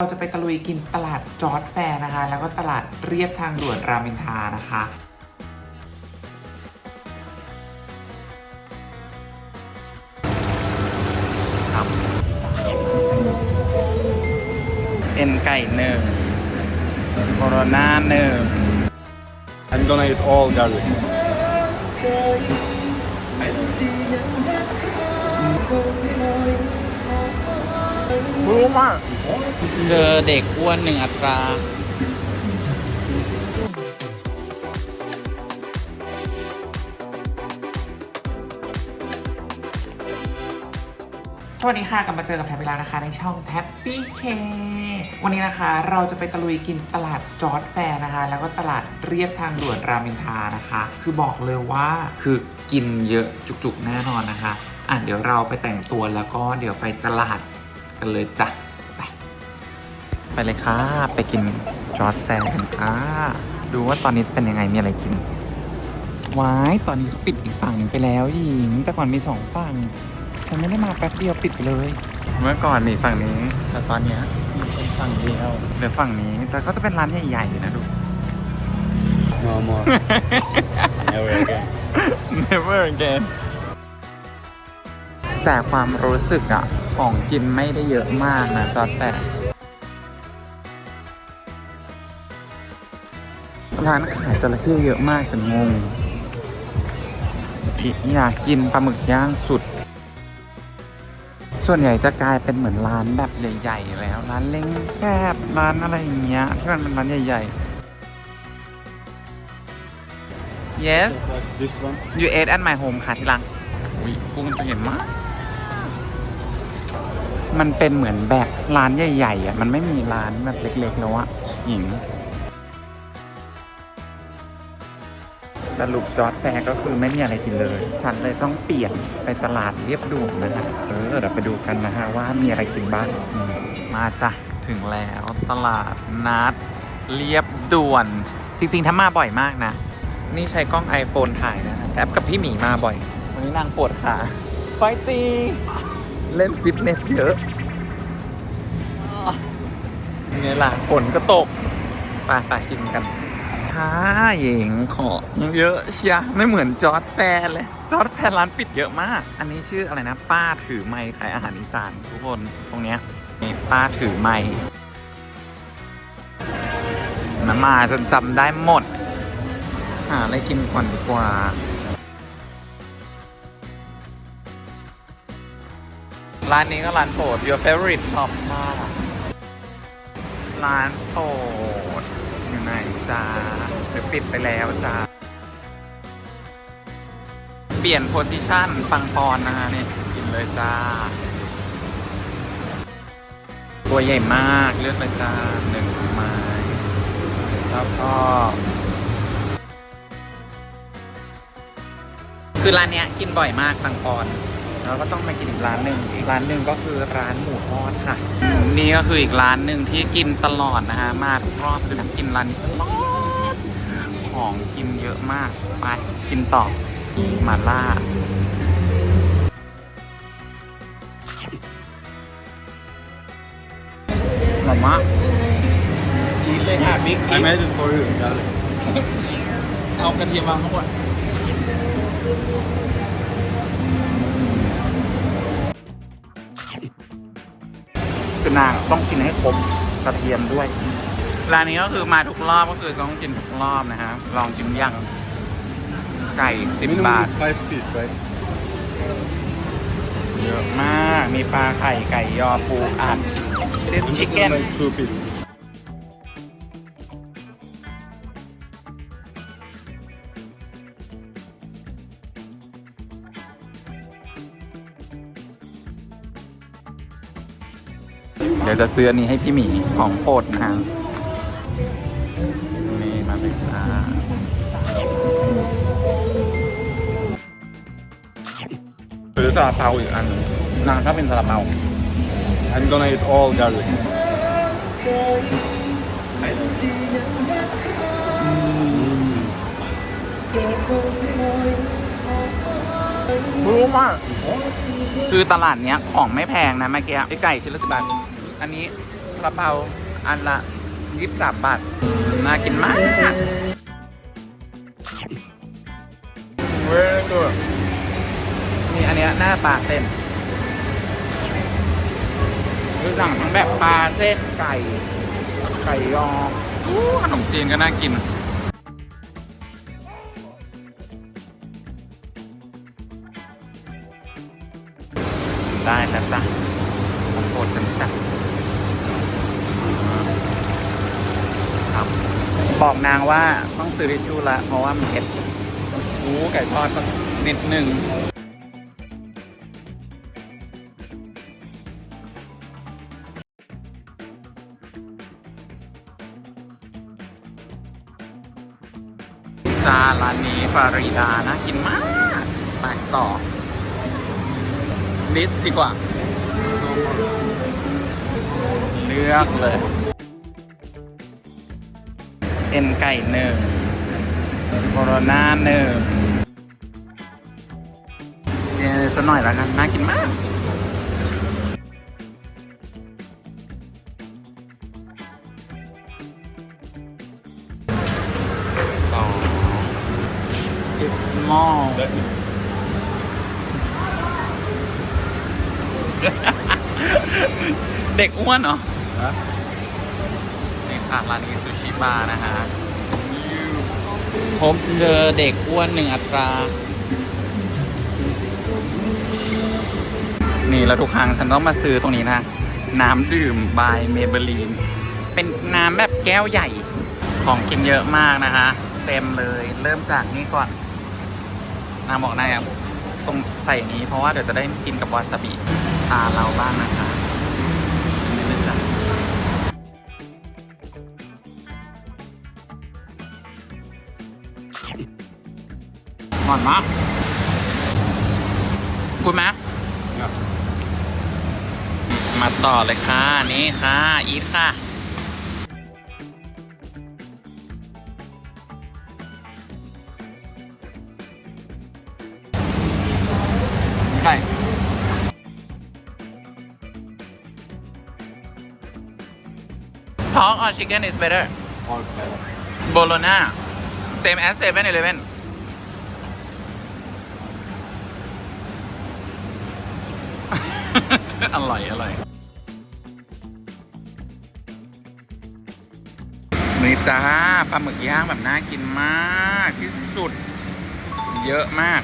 เราจะไปตะลุยกินตลาดจอร์ดแฟร์นะคะ แล้วก็ตลาดเรียบทางด่วนรามอินทรานะคะครับเอ็นไก่หนึ่งโคโรนาหนึ่ง I'm gonna eat all garlic. รู้มากเจอเด็กอ้วนหนึ่งอัตราสวัสดีค่ะกลับมาเจอกับแท็บเวลานะคะในช่องแท็บปี้เควันนี้นะคะเราจะไปตะลุยกินตลาดจอร์ดแฟร์นะคะ แล้วก็ตลาดเรียบทางด่วนรามอินทรานะคะ คือบอกเลยว่าคือกินเยอะจุกๆแน่นอนนะคะ อะเดี๋ยวเราไปแต่งตัวแล้วก็เดี๋ยวไปตลาด กันเลยจ้ะ ไป ไปเลยค่ะ ไปกินจอร์ดแฟร์กันค่ะ ดูว่าตอนนี้เป็นยังไงมีอะไรกินว้ายตอนนี้ปิดอีกฝั่งหนึ่งไปแล้วหญิง แต่ก่อนมีสองฝั่ง ฉันไม่ได้มาแป๊บเดียวปิดไปเลย เมื่อก่อนมีฝั่งนี้ แต่ตอนเนี้ยมีเป็นฝั่งเดียวเหลือฝั่งนี้ แต่ก็จะเป็นร้านใหญ่ๆนะดู No more. Never again. Never again แต่ความรู้สึกอะของกินไม่ได้เยอะมากนะจอร์ดแต่ร้านขายจระเข้เยอะมากฉันงงอยากกินปลาหมึกย่างสุด ส่วนใหญ่จะกลายเป็นเหมือนร้านแบบใหญ่ๆแล้ว ร้านเล้งแซบร้านอะไรอย่างเงี้ยที่มันเป็นร้านใหญ่ๆ yes Like this one. you ate at my home ค่ะที่รังอุ้ยกุ้งตัวใหญ่มาก มันเป็นเหมือนแบบร้านใหญ่ๆอะมันไม่มีร้านแบบเล็กๆแล้วอะหญิง สรุปจอร์ดแฟร์ก็คือไม่มีอะไรกินเลย ฉันเลยต้องเปลี่ยนไปตลาดเรียบด่วนนะฮะเออเดี๋ยวไปดูกันนะฮะว่ามีอะไรกินบ้างอืมมาจ้ะถึงแล้วตลาดนัดเรียบด่วน จริงๆถ้ามาบ่อยมากนะ นี่ใช้กล้อง iPhone ถ่ายนะแอปกับพี่หมีมาบ่อย วันนี้นางปวดขาไฟตี เล่นฟิตเนสเยอะยังไงล่ะฝนก็ตกไปไปกินกันค่ะหญิงของเยอะเชียไม่เหมือนจอร์ดแฟร์เลย จอร์ดแฟร์ร้านปิดเยอะมาก อันนี้ชื่ออะไรนะ ป้าถือไม้ขายอาหารอีสานทุกคนตรงเนี้ยมีป้าถือไม้มันมาจนจำได้หมด หาอะไรกินก่อนดีกว่า ร้านนี้ก็ร้านโปรด your favorite shop มากร้านโปรดอยู่ไหนจ้าหรือปิดไปแล้วจ้าเปลี่ยนโพซิชันปังปอนนะฮะนี่กินเลยจ้า ตัวใหญ่มากเลือกเลยจ้าหนึ่งไม้แล้วก็คือร้านเนี้ยกินบ่อยมากตังปอน แล้วก็ต้องไปกินอีกร้านหนึ่งอีกร้านหนึ่งก็คือร้านหมูทอดค่ะ นี่ก็คืออีกร้านหนึ่งที่กินตลอดนะฮะมาทุกรอบคือทำกินร้านนี้ตลอดของกินเยอะมากไปกินต่อหมาล่าหมาม่ากินเลยค่ะบิ๊ก I made it for you, garlic. เอากระเทียมวางข้างบน คือนางต้องกินให้ครบกระเทียมด้วย ร้านนี้ก็คือมาทุกรอบก็คือต้องกินทุกรอบนะฮะ ลองชิมยังไก่สิบ Minimum บาท is five piece, right? เยอะมาก มีปลาไข่ไก่ยอปูอัด this And this chicken one like two piece. เดี๋ยวจะซื้ออันนี้ให้พี่หมีของโปรดนะฮะนี่มาเลยจ้าหรือซาลาเปาอีกอันหนึ่งนางถ้าเป็นซาลาเปา I'm gonna eat all garlic. รู้มากคือตลาดเนี้ยของไม่แพงนะเมื่อกี้ไอ้ไก่ชิ้นละสิบบาท อันนี้กระเป๋าอันละยี่สิบสามบาท น่ากินมาก เว้ยตัวนี่อันเนี้ยหน้าปลาเส้นคือสั่งทั้งแบบปลาเส้นไก่ ไก่ยออู้ขนมจีนก็น่ากิน บอกนางว่าต้องซื้อทิชชู่ละเพราะว่ามันเผ็ดอู้ไก่ทอดสักนิดหนึ่งจานร้านนี้ฟาริดานะกินมากไปต่อลิสดีกว่า เลือกเลย เอ็นไก่หนึ่งโคโรนาหนึ่งเดี๋ยวสักหน่อยแล้วกันน่ากินมากสอง it's small เด็กอ้วนเหรอฮะนี่ ค่ะร้านนี้ซูชิบาร์นะฮะผมเจอเด็กอ้วนหนึ่งอัตรา นี่แล้วทุกครั้งฉันต้องมาซื้อตรงนี้นะ น้ำดื่มบายเมเบลีน เป็นน้ำแบบแก้วใหญ่ ของกินเยอะมากนะคะ เต็มเลย เริ่มจากนี่ก่อนนางบอกนายอะตรงใส่นี้เพราะว่าเดี๋ยวจะได้กินกับวาซาบิตาเราบ้างนะคะ หวานมากคุณไหม Ja. มาต่อเลยค่ะ นี่ค่ะ อีทค่ะไก่ Pork or chicken is better Pork better. Bologna same as 7-Eleven อร่อยอร่อยนี่จ้าปลาหมึกย่างแบบน่ากินมากที่สุด เยอะมาก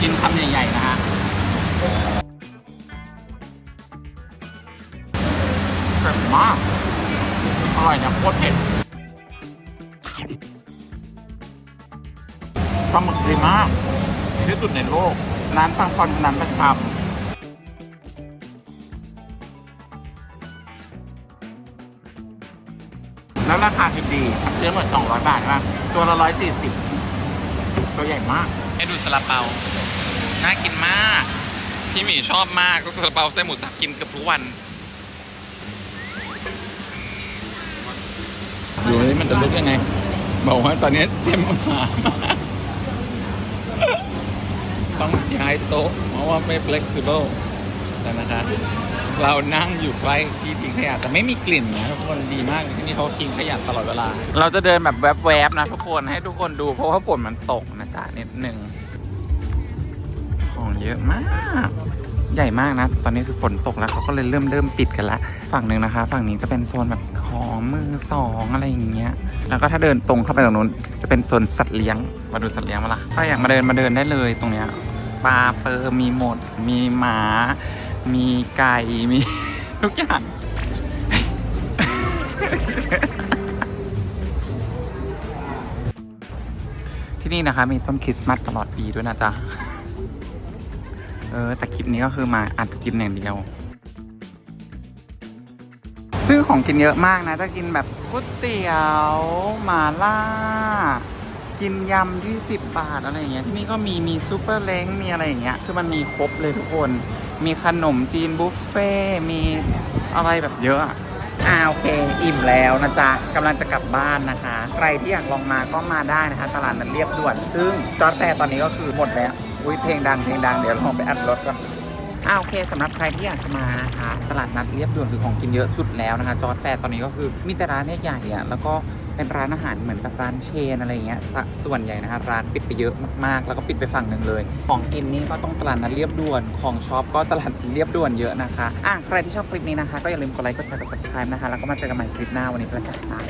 กินคำใหญ่ ๆ นะฮะเผ็ดมาก อร่อยนะโคตรเผ็ดปลาหมึกดีมาก ที่สุดในโลก ร้านปังปอนร้านประจำแล้วราคาคือดีเซื้อหมด200 บาทใช่ปะตัวละ140 ตัวใหญ่มาก ให้ดูซาลาเปา น่ากินมาก พี่หมีชอบมากก็ซาลาเปาไส้หมูสับกินเกือบทุกวัน ดูนี่มันจะลุกยังไง บอกว่าตอนนี้เจ็มอาหารมาก ต้องย้ายโต๊ะ เพราะว่าไม่ flexible แต่นะคะ เรานั่งอยู่ใกล้ที่ทิ้งขยะแต่ไม่มีกลิ่นนะทุกคนดีมากที่นี่เขาทิ้งขยะตลอดเวลา เราจะเดินแบบแวบๆนะทุกคนให้ทุกคนดู เพราะว่าฝนมันตกนะจ๊ะนิดหนึ่งของเยอะมาก ใหญ่มากนะ ตอนนี้คือฝนตกแล้วเขาก็เลยเริ่มเริ่มปิดกันละ ฝั่งหนึ่งนะคะ ฝั่งนี้จะเป็นโซนแบบของมือสองอะไรอย่างเงี้ย แล้วก็ถ้าเดินตรงเข้าไปตรงนู้น จะเป็นโซนสัตว์เลี้ยง มาดูสัตว์เลี้ยงมาละถ้าอยากมาเดินมาเดินได้เลยตรงเนี้ย ปลาเปอร์มีหมด มีหมา มีไก่ มี ทุกอย่าง ที่นี่นะคะ มีต้นคริสต์มาสตลอดปีด้วยนะจ๊ะ เออ แต่คลิปนี้ก็คือมาอัดกินอย่างเดียว ซื้อของกินเยอะมากนะถ้ากินแบบก๋วยเตี๋ยวหมาล่า กินยำ20 บาทอะไรอย่างเงี้ยที่นี่ก็มีมีซูเปอร์เล้งมีอะไรอย่างเงี้ยคือมันมีครบเลยทุกคน มีขนมจีนบุฟเฟ่มีอะไรแบบเยอะอ่าโอเค อิ่มแล้วนะจ๊ะกำลังจะกลับบ้านนะคะ ใครที่อยากลองมาก็มาได้นะคะ ตลาดนันเรียบด่วน ซึ่งจอร์ดแฟร์ตอนนี้ก็คือหมดแล้วอุ้ยเพลงดังเพลงดังเดี๋ยวลองไปอัดรถก่อนอ่าโอเคสำหรับใครที่อยากจะมานะคะตลาดนัดเรียบด่วนคือของกินเยอะสุดแล้วนะคะ จอร์ดแฟร์ตอนนี้ก็คือมีแต่ร้านใหญ่ๆอะแล้วก็ เป็นร้านอาหารเหมือนแบบร้านเชนอะไรเงี้ยสส่วนใหญ่นะคะร้านปิดไปเยอะมากๆ แล้วก็ปิดไปฝั่งหนึ่งเลย ของกินนี่ก็ต้องตลาดนัดเรียบด่วนของช็อปก็ตลาดเรียบด่วนเยอะนะคะอะใครที่ชอบคลิปนี้นะคะ ก็อย่าลืมกดไลค์กดแชร์กด subscribe นะคะแล้วก็มาเจอกันใหม่คลิปหน้าวันนี้ปแล้วจ้ะบาย